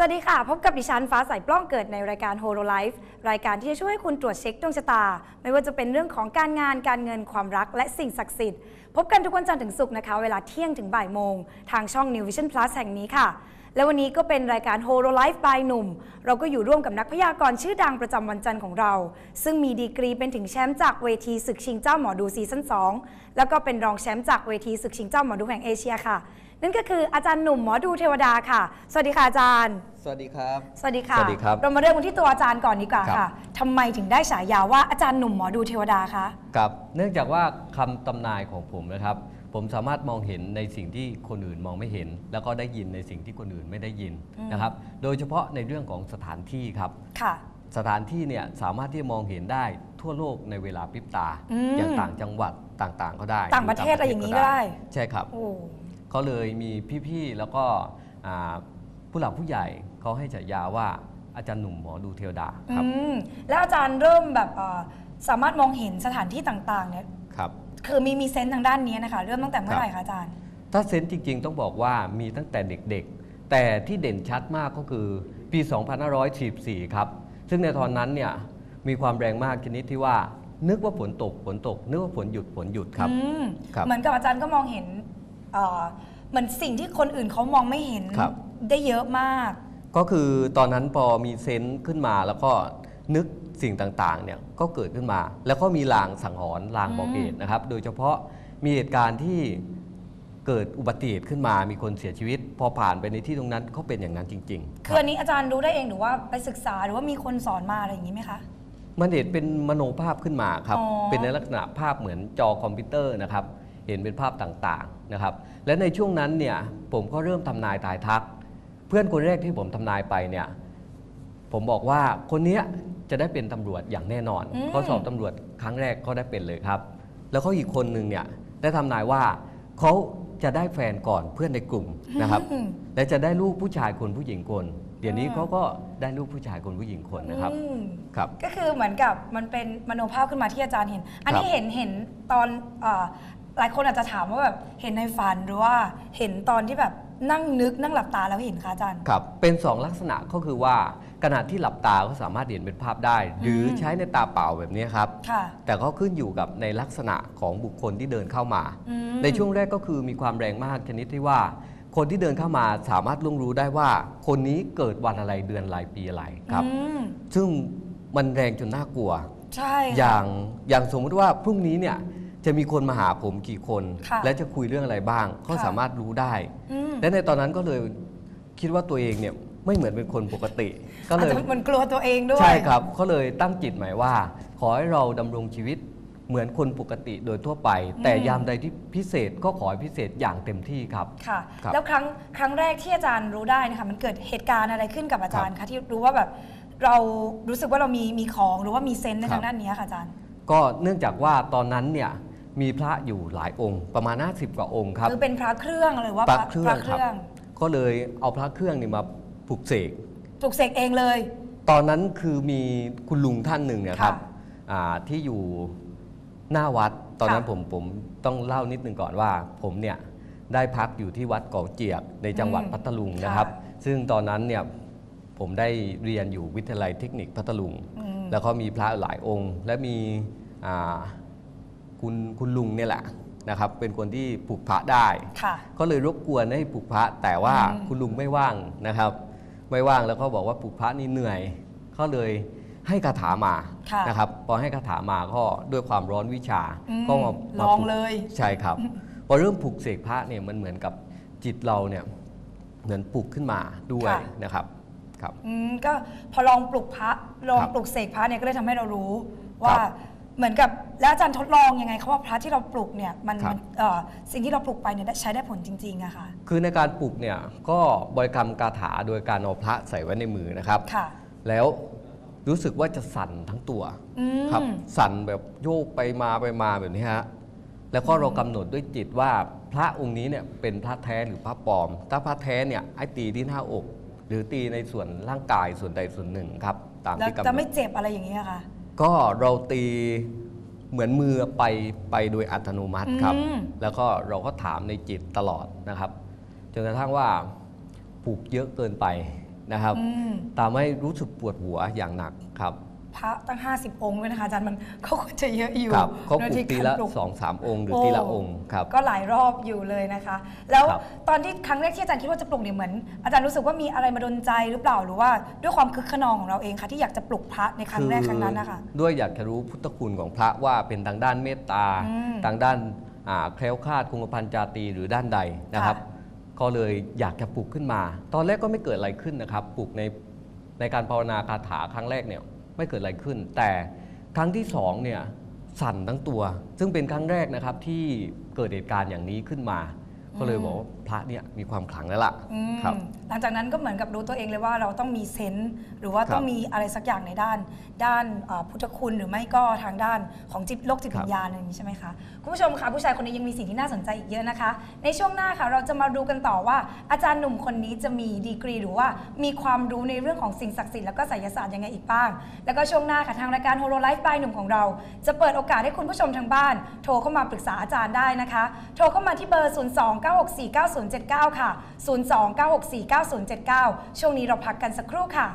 สวัสดีค่ะ พบกับดิฉันฟ้าใสปล้องเกิดในรายการ Holo Life รายการที่จะช่วยให้คุณตรวจเช็คดวงชะตา ไม่ว่าจะเป็นเรื่องของการงานการเงินความรักและสิ่งศักดิ์สิทธิ์ พบกันทุกวันจันทร์ถึงศุกร์นะคะ เวลาเที่ยงถึงบ่ายโมง ทางช่อง New Vision Plus แห่งนี้ค่ะ และวันนี้ก็เป็นรายการ Holo Life by หนุ่ม เราก็อยู่ร่วมกับนักพยากรณ์ชื่อดังประจำวันจันทร์ของเรา ซึ่งมีดีกรีเป็นถึงแชมป์จากเวทีศึกชิงเจ้าหมอดูซีซั่น2แล้วก็เป็นรองแชมป์จากเวทีศึกชิงเจ้าหมอดูแห่งเอเชียค่ะ นั่นก็คืออาจารย์หนุ่มหมอดูเทวดาค่ะ สวัสดีค่ะอาจารย์ สวัสดีครับ สวัสดีค่ะสวัสดีครับเรามาเริ่มกันที่ตัวอาจารย์ก่อนดีกว่าครับค่ะทำไมถึงได้ฉายาว่าอาจารย์หนุ่มหมอดูเทวดาคะกับเนื่องจากว่าคำตำนายของผมนะครับ ผมสามารถมองเห็นในสิ่งที่คนอื่นมองไม่เห็น แล้วก็ได้ยินในสิ่งที่คนอื่นไม่ได้ยินอืมนะครับ โดยเฉพาะในเรื่องของสถานที่ครับค่ะสถานที่เนี่ยสามารถที่จะมองเห็นได้ทั่วโลกในเวลาพริบตาอืมอย่างต่างจังหวัดต่างๆ ก็ได้ ต่างประเทศอะไรอย่างนี้ก็ได้ ใช่ครับ โอ้เขาเลยมีพี่ๆแล้วก็อ่าผู้หลักผู้ใหญ่เขาให้ฉายาว่าอาจารย์หนุ่มหมอดูเทวดาครับอืมแล้วอาจารย์เริ่มแบบเอ่อสามารถมองเห็นสถานที่ต่างๆเนี่ยครับคือมีมีเซนส์ทางด้านนี้นะคะเริ่มตั้งแต่เมื่อไหร่คะอาจารย์ ถ้าเซนส์จริง ๆ ต้องบอกว่ามีตั้งแต่เด็กๆ แต่ที่เด่นชัดมากก็คือปี 2544 ครับ ซึ่งในตอนนั้นเนี่ยมีความแรงมากชนิดที่ว่านึกว่าฝนตกฝนตก นึกว่าฝนหยุดฝนหยุดครับอืมครับเหมือนกับอาจารย์ก็มองเห็น เอ่อเหมือนสิ่งที่คนอื่นเขามองไม่เห็นครับ ได้เยอะมาก ก็คือตอนนั้นพอมีเซนส์ขึ้นมาแล้วก็นึกสิ่งต่างๆเนี่ยก็เกิดขึ้นมา แล้วก็มีลางสังหรณ์ลางบอกเหตุนะครับ โดยเฉพาะมีเหตุการณ์ที่เกิดอุบัติเหตุขึ้นมามีคนเสียชีวิต พอผ่านไปในที่ตรงนั้นก็เป็นอย่างนั้นจริงๆคืออันนี้อาจารย์รู้ได้เองหรือว่าไปศึกษาหรือว่ามีคนสอนมาอะไรอย่างนี้ไหมคะ มันเห็นเป็นมโนภาพขึ้นมาครับ อ๋อ เป็นในลักษณะภาพเหมือนจอคอมพิวเตอร์นะครับ เห็นเป็นภาพต่างๆนะครับ และในช่วงนั้นเนี่ยผมก็เริ่มทำนายทายทัก เพื่อนคนแรกที่ผมทำนายไปเนี่ยผมบอกว่าคนเนี้ยจะได้เป็นตำรวจอย่างแน่นอนอืมเขาสอบตำรวจครั้งแรกก็ได้เป็นเลยครับ แล้วก็อีกคนหนึ่งเนี่ยได้ทำนายว่าเขาจะได้แฟนก่อนเพื่อนในกลุ่มนะครับอืมและจะได้ลูกผู้ชายคนผู้หญิงคน เดี๋ยวนี้อ่าเขาก็ได้ลูกผู้ชายคนผู้หญิงคนนะครับอืมครับ ก็คือเหมือนกับมันเป็นมโนภาพขึ้นมาที่อาจารย์เห็น อันนี้ครับเห็นเห็นตอนเอ่อ หลายคนอาจจะถามว่าแบบเห็นในฝันหรือว่าเห็นตอนที่แบบนั่งนึกนั่งหลับตาแล้วเห็นคะอาจารย์ ครับ เป็น 2 ลักษณะก็คือว่าขณะที่หลับตาก็สามารถเห็นเป็นภาพได้ หรือใช้ในตาเปล่าแบบนี้ครับ ค่ะ แต่ก็ขึ้นอยู่กับในลักษณะของบุคคลที่เดินเข้ามา อืม ในช่วงแรกก็คือมีความแรงมากชนิดที่ว่า คนที่เดินเข้ามาสามารถล่วงรู้ได้ว่า คนนี้เกิดวันอะไรเดือนอะไรปีอะไรครับ อืมซึ่งมันแรงจนน่ากลัว ใช่ค่ะ อย่างอย่างสมมุติว่าพรุ่งนี้เนี่ย จะมีคนมาหาผมกี่คน ค่ะและจะคุยเรื่องอะไรบ้าง เขาค่ะ สามารถรู้ได้ อืมและในตอนนั้นก็เลยคิดว่าตัวเองเนี่ยไม่เหมือนเป็นคนปกติ ก็อาจเลย จะเหมันกลัวตัวเองด้วย ใช่ครับเขาเลยตั้งจิตหมายว่า ขอให้เราดำรงชีวิตเหมือนคนปกติโดยทั่วไป แต่ยามใดที่พิเศษก็ขอให้พิเศษอย่างเต็มที่ครับ ค่ะ ครับแล้วครั้งครั้งแรกที่อาจารย์รู้ได้นะคะมันเกิดเหตุการณ์อะไรขึ้นกับอาจารย์คะที่รู้ว่าแบบเรารู้สึกว่าเรามีมีของหรือว่ามีเซนส์ในทางด้านนี้ค่ะอาจารย์ ก็เนื่องจากว่าตอนนั้นเนี่ย มีพระอยู่หลายองค์ ประมาณ50กว่าองค์ครับคือเป็นพระเครื่องหรือว่าพระเครื่องพระเครื่องก็เลยเอาพระเครื่องนี่มาปลุกเสกปลุกเสกเองเลย ตอนนั้นคือมีคุณลุงท่านหนึ่งเนี่ยครับค่ะอ่าที่อยู่หน้าวัดตอนนั้นค่ะผมผมต้องเล่านิดนึงก่อนว่า ผมเนี่ยได้พักอยู่ที่วัดเกาะเจียกในจังหวัดอืมพัทลุงนะครับค่ะซึ่งตอนนั้นเนี่ยผมได้เรียนอยู่วิทยาลัยเทคนิคพัทลุงอืมแล้วก็มีพระหลายองค์ และมีอ่า คุณคุณลุงเนี่ยแหละนะครับเป็นคนที่ปลูกพระได้ค่ะก็เลยรบกวนให้ปลูกพระแต่ว่าอืมคุณลุงไม่ว่างนะครับ ไม่ว่างแล้วก็บอกว่าปลูกพระนี่เหนื่อยก็เลยให้คาถามาค่ะนะครับพอให้คาถามาก็ด้วยความร้อนวิชาอืมก็มาลมาองปกเลยใช่ครับพอเริ่มปลูกเสกพระเนี่ยมันเหมือนกับจิตเราเนี่ยเหมือนปลูกขึ้นมาด้วยค่ะนะครับครับอืมก็พอลองปลุกพระลองครับปลุกเสกพระเนี่ยก็เลยทำให้เรารู้ว่าครับ เหมือนกับแล้วอาจารย์ทดลองยังไงเขาว่าพระที่เราปลุกเนี่ยมันครับ มันเอ่อสิ่งที่เราปลุกไปเนี่ยได้ใช้ได้ผลจริงๆอะค่ะ คือในการปลูกเนี่ยก็บริกรรมคาถาโดยการเอาพระใส่ไว้ในมือนะครับ ค่ะ แล้วรู้สึกว่าจะสั่นทั้งตัวอืม ครับ สั่นแบบโยกไปมาไปมาแบบนี้ฮะแล้วก็เรากำหนดด้วยจิตว่าพระองค์นี้เนี่ยเป็นพระแท้หรือพระปลอม ถ้าพระแท้เนี่ยให้ตีที่หน้าอก หรือตีในส่วนร่างกายส่วนใดส่วนหนึ่งครับ ตามแล้วที่กำหนจะไม่ดเจ็บอะไรอย่างนี้ยค่ะ ก็เราตีเหมือนมือไปไปโดยอัตโนมัติครับ อืม แล้วก็เราก็ถามในจิตตลอดนะครับจนกระทั่งว่าปลูกเยอะเกินไปนะครับ อืม ตามให้รู้สึกปวดหัวอย่างหนักครับ พระตั้ง 50 องค์ด้วยนะคะอาจารย์มันก็ควรจะเยอะอยู่ครับเขาปนะลูกที่ทีการละปลูกสองสามองค์ หรือโอ้ทีละองค์ครับก็หลายรอบอยู่เลยนะคะ แล้วครับตอนที่ครั้งแรกที่อาจารย์คิดว่าจะปลุกเนี่ยเหมือน อาจารย์รู้สึกว่ามีอะไรมาดนใจหรือเปล่าหรือว่าด้วยความคึกขนองของเราเองคะที่อยากจะปลุกพระในครั้งแรกครั้งนั้นนะคะด้วยอยากจะรู้พุทธคุณของพระว่าเป็นทางด้านเมตตาอืมทางด้านอ่าแคล้วคลาดคงกระพันจาตรีหรือด้านใดนะครับค่ะก็เลยอยากจะปลุกขึ้นมา ตอนแรกก็ไม่เกิดอะไรขึ้นนะครับปลุกในในการภาวนาคาถาครั้งแรกเนี่ย ไม่เกิดอะไรขึ้น แต่ครั้งที่สองเนี่ยสั่นทั้งตัว ซึ่งเป็นครั้งแรกนะครับที่เกิดเหตุการณ์อย่างนี้ขึ้นมา ก็เลยบอกว่าพระเนี่ยมีความขลังแล้วล่ะอืมครับ หลังจากนั้นก็เหมือนกับรู้ตัวเองเลยว่าเราต้องมีเซนส์หรือว่าครับต้องมีอะไรสักอย่างในด้าน ด้านเอ่อพุทธคุณหรือไม่ก็ทางด้านของจิตโลกจิตครับวิญญาณอะไรอย่างนี้ใช่ไหมคะคุณผู้ชมคะผู้ชายคนนี้ยังมีสิ่งที่น่าสนใจอีกเยอะนะคะ ในช่วงหน้าค่ะเราจะมาดูกันต่อว่า อาจารย์หนุ่มคนนี้จะมีดีกรี หรือว่ามีความรู้ในเรื่องของสิ่งศักดิ์สิทธิ์แล้วก็ไสยศาสตร์ยังไงอีกบ้าง แล้วก็ช่วงหน้าค่ะทางรายการ h o l o Life by หนุ่มของเรา จะเปิดโอกาสให้คุณผู้ชมทางบ้าน โทรเข้ามาปรึกษาอาจารย์ได้นะคะ โทรเข้ามาที่เบอร์029649079 ค่ะ 029649079 ช่วงนี้เราพักกันสักครู่ค่ะ